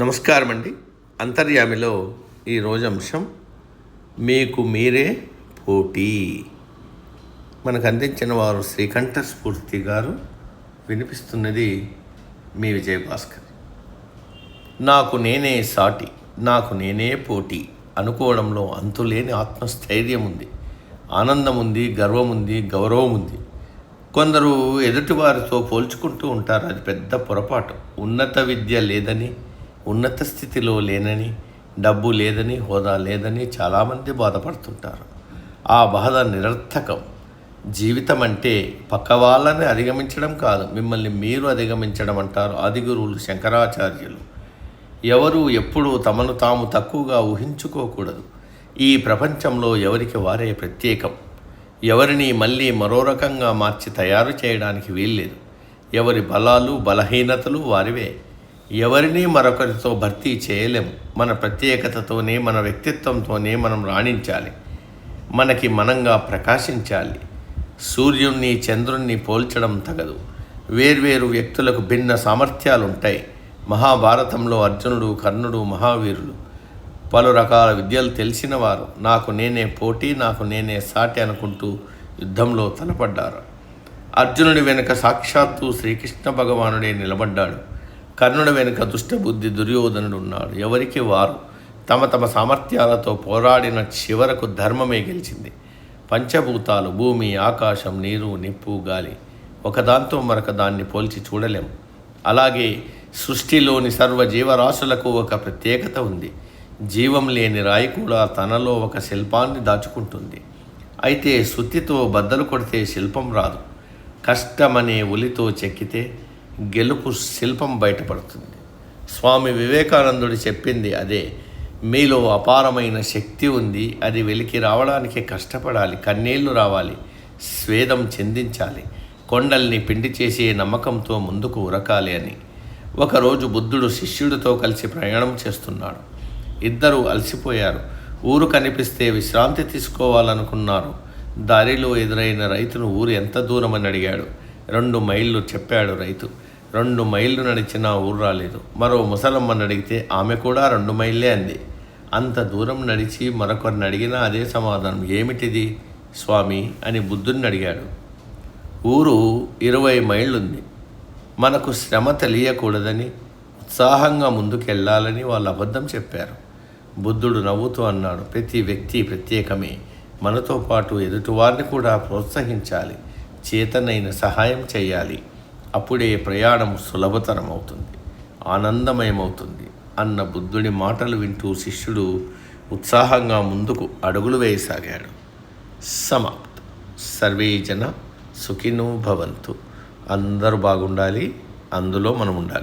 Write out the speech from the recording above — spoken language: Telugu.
నమస్కారం అండి అంతర్యామిలో ఈరోజు అంశం మీకు మీరే పోటీ. మనకు అందించిన వారు శ్రీకంఠ స్ఫూర్తి గారు వినిపిస్తున్నది మీ విజయభాస్కర్. నాకు నేనే సాటి నాకు నేనే పోటీ అనుకోవడంలో అంతులేని ఆత్మస్థైర్యం ఉంది ఆనందం ఉంది గర్వం ఉంది గౌరవం ఉంది. కొందరు ఎదుటివారితో పోల్చుకుంటూ ఉంటారు అది పెద్ద పొరపాటు. ఉన్నత విద్య లేదని ఉన్నత స్థితిలో లేనని డబ్బు లేదని హోదా లేదని చాలామంది బాధపడుతుంటారు. ఆ బాధ నిరర్థకం. జీవితం అంటే పక్క వాళ్ళని అధిగమించడం కాదు మిమ్మల్ని మీరు అధిగమించడం అంటారు ఆదిగురువులు శంకరాచార్యులు. ఎవరు ఎప్పుడూ తమను తాము తక్కువగా ఊహించుకోకూడదు. ఈ ప్రపంచంలో ఎవరికి వారే ప్రత్యేకం. ఎవరిని మళ్ళీ మరో రకంగా మార్చి తయారు చేయడానికి వీల్లేదు. ఎవరి బలాలు బలహీనతలు వారివే. ఎవరిని మరొకరితో భర్తీ చేయలేం. మన ప్రత్యేకతతోనే మన వ్యక్తిత్వంతోనే మనం రాణించాలి. మనకి మనంగా ప్రకాశించాలి. సూర్యుణ్ణి చంద్రుణ్ణి పోల్చడం తగదు. వేర్వేరు వ్యక్తులకు భిన్న సామర్థ్యాలు ఉంటాయి మహాభారతంలో అర్జునుడు కర్ణుడు మహావీరులు. పలు రకాల విద్యలు తెలిసిన వారు నాకు నేనే పోటీ నాకు నేనే సాటి అనుకుంటూ యుద్ధంలో తలపడ్డారు. అర్జునుడి వెనుక సాక్షాత్తు శ్రీకృష్ణ భగవానుడే నిలబడ్డాడు. కర్ణుడి వెనుక దుష్టబుద్ధి దుర్యోధనుడు ఉన్నాడు. ఎవరికి వారు? తమ తమ సామర్థ్యాలతో పోరాడిన చివరకు ధర్మమే గెలిచింది. పంచభూతాలు భూమి ఆకాశం నీరు నిప్పు గాలి. ఒకదాంతో మరొక దాన్ని పోల్చి చూడలేం. అలాగే సృష్టిలోని సర్వ జీవరాశులకు ఒక ప్రత్యేకత ఉంది. జీవం లేని రాయి కూడా తనలో ఒక శిల్పాన్ని దాచుకుంటుంది. అయితే సుత్తితో బద్దలు కొడితే శిల్పం రాదు. కష్టమనే ఒలితో చెక్కితే గెలుపు శిల్పం బయటపడుతుంది. స్వామి వివేకానందుడు చెప్పింది అదే మీలో అపారమైన శక్తి ఉంది అది వెలికి రావడానికి కష్టపడాలి కన్నీళ్ళు రావాలి స్వేదం చెందించాలి కొండల్ని పిండి చేసే నమ్మకంతో ముందుకు ఉరకాలి అని. ఒకరోజు బుద్ధుడు శిష్యుడితో కలిసి ప్రయాణం చేస్తున్నాడు. ఇద్దరూ అలసిపోయారు. ఊరు కనిపిస్తే విశ్రాంతి తీసుకోవాలనుకున్నారు. దారిలో ఎదురైన రైతును ఊరు ఎంత దూరమని అడిగాడు. రెండు మైళ్ళు చెప్పాడు రైతు. రెండు మైళ్ళు నడిచినా ఊరు రాలేదు. మరో ముసలమ్మని అడిగితే ఆమె కూడా రెండు మైళ్ళే అంది. అంత దూరం నడిచి మరొకరిని అడిగినా అదే సమాధానం. ఏమిటిది స్వామి? అని బుద్ధుడిని అడిగాడు. ఊరు ఇరవై మైళ్ళుంది. మనకు శ్రమ తెలియకూడదని ఉత్సాహంగా ముందుకెళ్ళాలని వాళ్ళు అబద్ధం చెప్పారు. బుద్ధుడు నవ్వుతూ అన్నాడు. ప్రతి వ్యక్తి ప్రత్యేకమే. మనతో పాటు ఎదుటివారిని కూడా ప్రోత్సహించాలి. చేతనైన సహాయం చేయాలి. అప్పుడే ప్రయాణం సులభతరం అవుతుంది ఆనందమయమవుతుంది అన్న బుద్ధుడి మాటలు వింటూ శిష్యుడు ఉత్సాహంగా ముందుకు అడుగులు వేయసాగాడు. సమాప్త. సర్వే జన సుఖినో భవంతు. అందరూ బాగుండాలి. అందులో మనం ఉండాలి